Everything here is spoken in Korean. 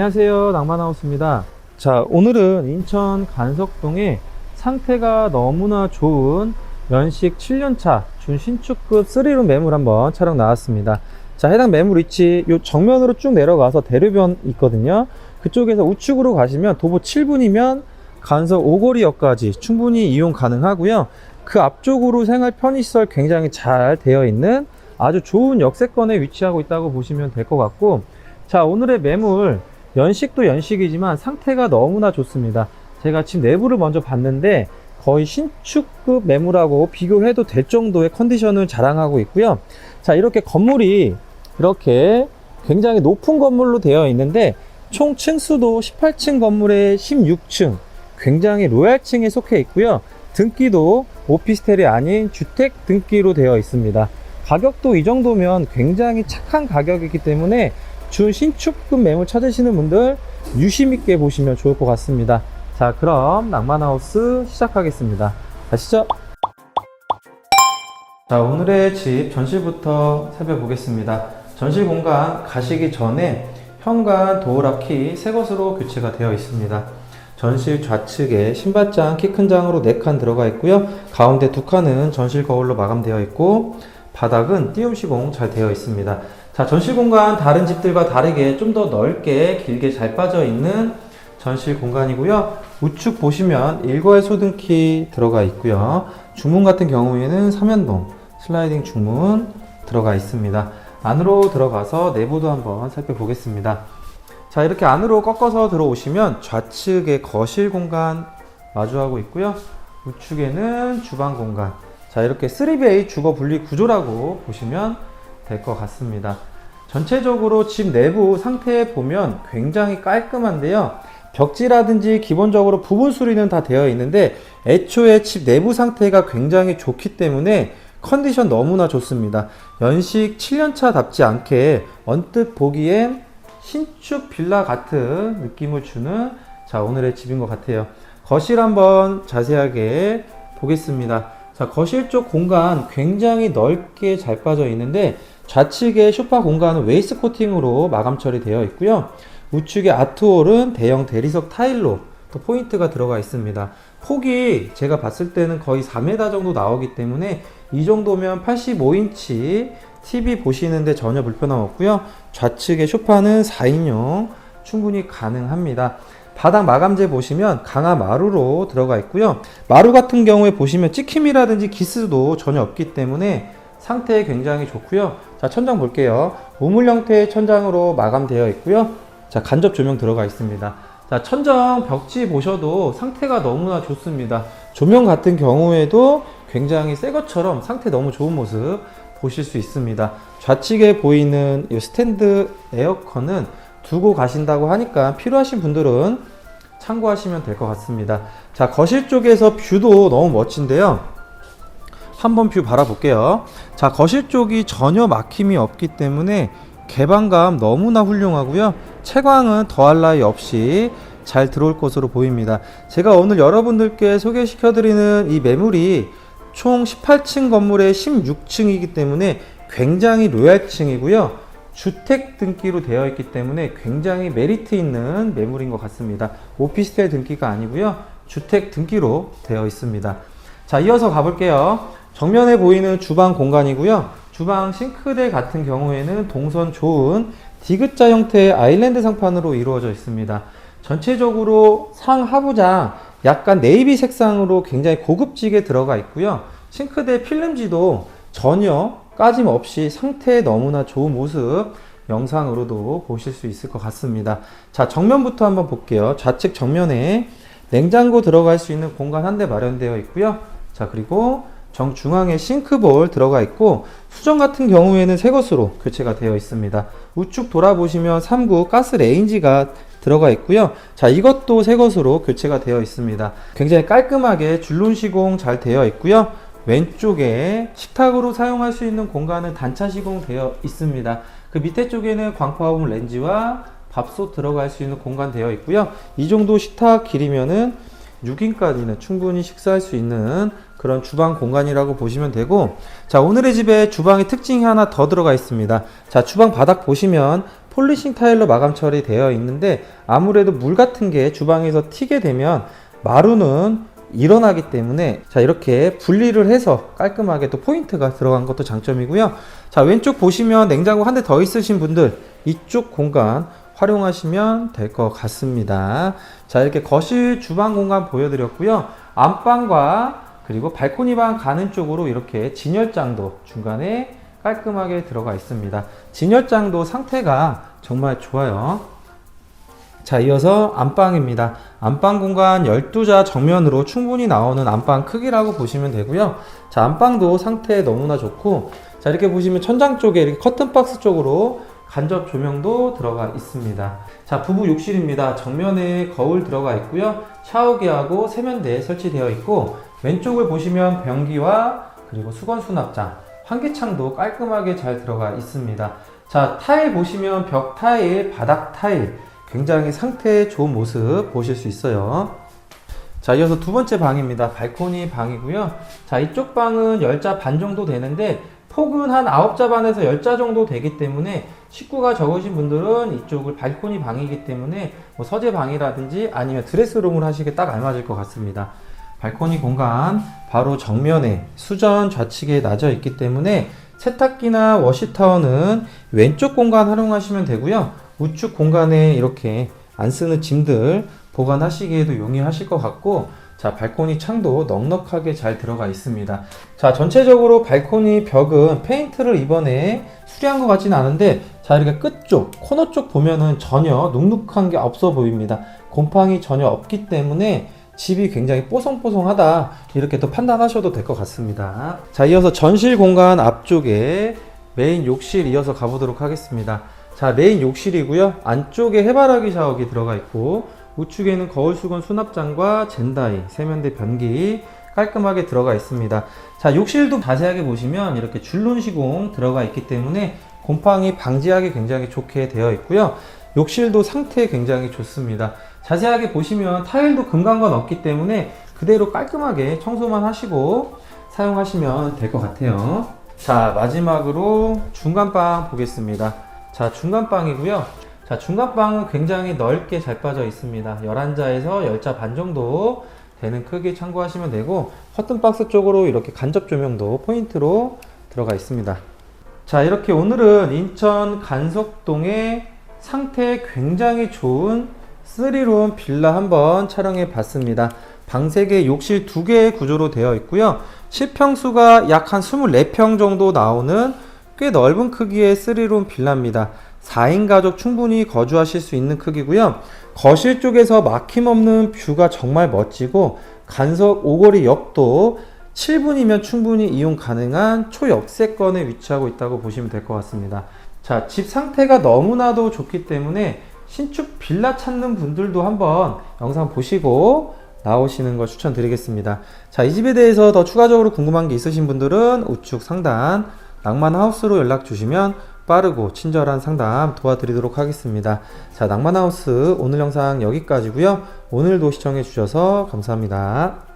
안녕하세요. 낭만하우스입니다. 자, 오늘은 인천 간석동에 상태가 너무나 좋은 연식 7년차 준신축급 3룸 매물 한번 촬영 나왔습니다. 자, 해당 매물 위치 요 정면으로 쭉 내려가서 대류변 있거든요. 그쪽에서 우측으로 가시면 도보 7분이면 간석 오거리역까지 충분히 이용 가능하고요. 그 앞쪽으로 생활 편의시설 굉장히 잘 되어 있는 아주 좋은 역세권에 위치하고 있다고 보시면 될 것 같고 자 오늘의 매물 연식도 연식이지만 상태가 너무나 좋습니다. 제가 집 내부를 먼저 봤는데 거의 신축급 매물하고 비교해도 될 정도의 컨디션을 자랑하고 있고요. 자 이렇게 건물이 이렇게 굉장히 높은 건물로 되어 있는데 총 층수도 18층 건물의 16층 굉장히 로얄층에 속해 있고요. 등기도 오피스텔이 아닌 주택 등기로 되어 있습니다. 가격도 이 정도면 굉장히 착한 가격이기 때문에 준 신축급 매물 찾으시는 분들 유심 있게 보시면 좋을 것 같습니다. 자, 그럼 낭만하우스 시작하겠습니다. 가시죠. 자, 오늘의 집 전실부터 살펴보겠습니다. 전실 공간 가시기 전에 현관 도어 락 키 새 것으로 교체가 되어 있습니다. 전실 좌측에 신발장 키 큰 장으로 4칸 들어가 있고요. 가운데 두 칸은 전실 거울로 마감되어 있고 바닥은 띄움 시공 잘 되어 있습니다. 자, 전실 공간 다른 집들과 다르게 좀 더 넓게 길게 잘 빠져 있는 전실 공간이고요. 우측 보시면 일거의 소등키 들어가 있고요. 중문 같은 경우에는 삼연동 슬라이딩 중문 들어가 있습니다. 안으로 들어가서 내부도 한번 살펴보겠습니다. 자, 이렇게 안으로 꺾어서 들어오시면 좌측에 거실 공간 마주하고 있고요. 우측에는 주방 공간. 자, 이렇게 3베이 주거 분리 구조라고 보시면 될 것 같습니다. 전체적으로 집 내부 상태 보면 굉장히 깔끔한데요. 벽지라든지 기본적으로 부분 수리는 다 되어 있는데 애초에 집 내부 상태가 굉장히 좋기 때문에 컨디션 너무나 좋습니다. 연식 7년차 답지 않게 언뜻 보기엔 신축 빌라 같은 느낌을 주는 자 오늘의 집인 것 같아요. 거실 한번 자세하게 보겠습니다. 자 거실 쪽 공간 굉장히 넓게 잘 빠져 있는데 좌측에 소파 공간은 웨이스 코팅으로 마감 처리되어 있고요. 우측에 아트홀은 대형 대리석 타일로 또 포인트가 들어가 있습니다. 폭이 제가 봤을 때는 거의 4m 정도 나오기 때문에 이 정도면 85인치 TV 보시는데 전혀 불편함 없고요. 좌측에 소파는 4인용 충분히 가능합니다. 바닥 마감재 보시면 강화 마루로 들어가 있고요. 마루 같은 경우에 보시면 찍힘이라든지 기스도 전혀 없기 때문에 상태 굉장히 좋고요. 자, 천장 볼게요. 우물 형태의 천장으로 마감되어 있고요. 자, 간접 조명 들어가 있습니다. 자, 천정 벽지 보셔도 상태가 너무나 좋습니다. 조명 같은 경우에도 굉장히 새 것처럼 상태 너무 좋은 모습 보실 수 있습니다. 좌측에 보이는 이 스탠드 에어컨은 두고 가신다고 하니까 필요하신 분들은 참고하시면 될 것 같습니다. 자, 거실 쪽에서 뷰도 너무 멋진데요. 한번 뷰 바라볼게요. 자, 거실 쪽이 전혀 막힘이 없기 때문에 개방감 너무나 훌륭하고요. 채광은 더할 나위 없이 잘 들어올 것으로 보입니다. 제가 오늘 여러분들께 소개시켜드리는 이 매물이 총 18층 건물의 16층이기 때문에 굉장히 로얄층이고요. 주택 등기로 되어 있기 때문에 굉장히 메리트 있는 매물인 것 같습니다. 오피스텔 등기가 아니고요. 주택 등기로 되어 있습니다. 자, 이어서 가볼게요. 정면에 보이는 주방 공간이고요. 주방 싱크대 같은 경우에는 동선 좋은 디귿자 형태의 아일랜드 상판으로 이루어져 있습니다. 전체적으로 상하부장 약간 네이비 색상으로 굉장히 고급지게 들어가 있고요. 싱크대 필름지도 전혀 까짐 없이 상태 너무나 좋은 모습 영상으로도 보실 수 있을 것 같습니다. 자, 정면부터 한번 볼게요. 좌측 정면에 냉장고 들어갈 수 있는 공간 한 대 마련되어 있고요. 자, 그리고 정중앙에 싱크볼 들어가 있고 수정 같은 경우에는 새 것으로 교체가 되어 있습니다. 우측 돌아보시면 3구 가스 레인지가 들어가 있고요. 자, 이것도 새 것으로 교체가 되어 있습니다. 굉장히 깔끔하게 줄눈 시공 잘 되어 있고요. 왼쪽에 식탁으로 사용할 수 있는 공간은 단차 시공되어 있습니다. 그 밑에 쪽에는 광파음 렌즈와 밥솥 들어갈 수 있는 공간 되어 있고요. 이 정도 식탁 길이면은 6인까지는 충분히 식사할 수 있는 그런 주방 공간이라고 보시면 되고 자 오늘의 집에 주방의 특징이 하나 더 들어가 있습니다 자 주방 바닥 보시면 폴리싱 타일로 마감 처리 되어 있는데 아무래도 물 같은 게 주방에서 튀게 되면 마루는 일어나기 때문에 자 이렇게 분리를 해서 깔끔하게 또 포인트가 들어간 것도 장점이고요. 자 왼쪽 보시면 냉장고 한 대 더 있으신 분들 이쪽 공간 활용하시면 될 것 같습니다. 자 이렇게 거실 주방 공간 보여드렸고요. 안방과 그리고 발코니 방 가는 쪽으로 이렇게 진열장도 중간에 깔끔하게 들어가 있습니다. 진열장도 상태가 정말 좋아요. 자, 이어서 안방입니다. 안방 공간 12자 정면으로 충분히 나오는 안방 크기라고 보시면 되고요. 자, 안방도 상태 너무나 좋고, 자, 이렇게 보시면 천장 쪽에 이렇게 커튼 박스 쪽으로 간접 조명도 들어가 있습니다. 자, 부부 욕실입니다. 정면에 거울 들어가 있고요. 샤워기하고 세면대 설치되어 있고, 왼쪽을 보시면 변기와 그리고 수건 수납장, 환기창도 깔끔하게 잘 들어가 있습니다. 자, 타일 보시면 벽 타일, 바닥 타일, 굉장히 상태 좋은 모습 보실 수 있어요. 자, 이어서 두 번째 방입니다. 발코니 방이고요. 자, 이쪽 방은 10자 반 정도 되는데 폭은 한 9자 반에서 10자 정도 되기 때문에 식구가 적으신 분들은 이쪽을 발코니 방이기 때문에 뭐 서재 방이라든지 아니면 드레스룸을 하시기에 딱 알맞을 것 같습니다. 발코니 공간 바로 정면에 수전 좌측에 나져 있기 때문에 세탁기나 워시타워는 왼쪽 공간 활용하시면 되고요. 우측 공간에 이렇게 안 쓰는 짐들 보관하시기에도 용이하실 것 같고 자 발코니 창도 넉넉하게 잘 들어가 있습니다. 자 전체적으로 발코니 벽은 페인트를 이번에 수리한 것 같지는 않은데 자 이렇게 끝쪽 코너 쪽 보면은 전혀 눅눅한 게 없어 보입니다. 곰팡이 전혀 없기 때문에 집이 굉장히 뽀송뽀송하다 이렇게 또 판단하셔도 될 것 같습니다. 자 이어서 전실 공간 앞쪽에 메인 욕실 이어서 가보도록 하겠습니다. 자 메인 욕실이고요. 안쪽에 해바라기 샤워기 들어가 있고 우측에는 거울 수건 수납장과 젠다이 세면대 변기 깔끔하게 들어가 있습니다. 자 욕실도 자세하게 보시면 이렇게 줄눈 시공 들어가 있기 때문에 곰팡이 방지하기 굉장히 좋게 되어 있고요. 욕실도 상태 굉장히 좋습니다. 자세하게 보시면 타일도 금간건 없기 때문에 그대로 깔끔하게 청소만 하시고 사용하시면 될 것 같아요. 자 마지막으로 중간방 보겠습니다. 자, 중간방이고요. 자, 중간방은 굉장히 넓게 잘 빠져 있습니다. 11자에서 10자 반 정도 되는 크기 참고하시면 되고 커튼박스 쪽으로 이렇게 간접 조명도 포인트로 들어가 있습니다. 자, 이렇게 오늘은 인천 간석동의 상태 굉장히 좋은 3룸 빌라 한번 촬영해 봤습니다. 방 3개, 욕실 2개의 구조로 되어 있고요. 실평수가 약 한 24평 정도 나오는 꽤 넓은 크기의 3룸 빌라입니다. 4인 가족 충분히 거주하실 수 있는 크기고요. 거실 쪽에서 막힘없는 뷰가 정말 멋지고 간석 오거리 옆도 7분이면 충분히 이용 가능한 초역세권에 위치하고 있다고 보시면 될 것 같습니다. 자, 집 상태가 너무나도 좋기 때문에 신축 빌라 찾는 분들도 한번 영상 보시고 나오시는 걸 추천드리겠습니다. 자, 이 집에 대해서 더 추가적으로 궁금한 게 있으신 분들은 우측 상단 낭만 하우스로 연락 주시면 빠르고 친절한 상담 도와드리도록 하겠습니다. 자, 낭만 하우스 오늘 영상 여기까지고요. 오늘도 시청해 주셔서 감사합니다.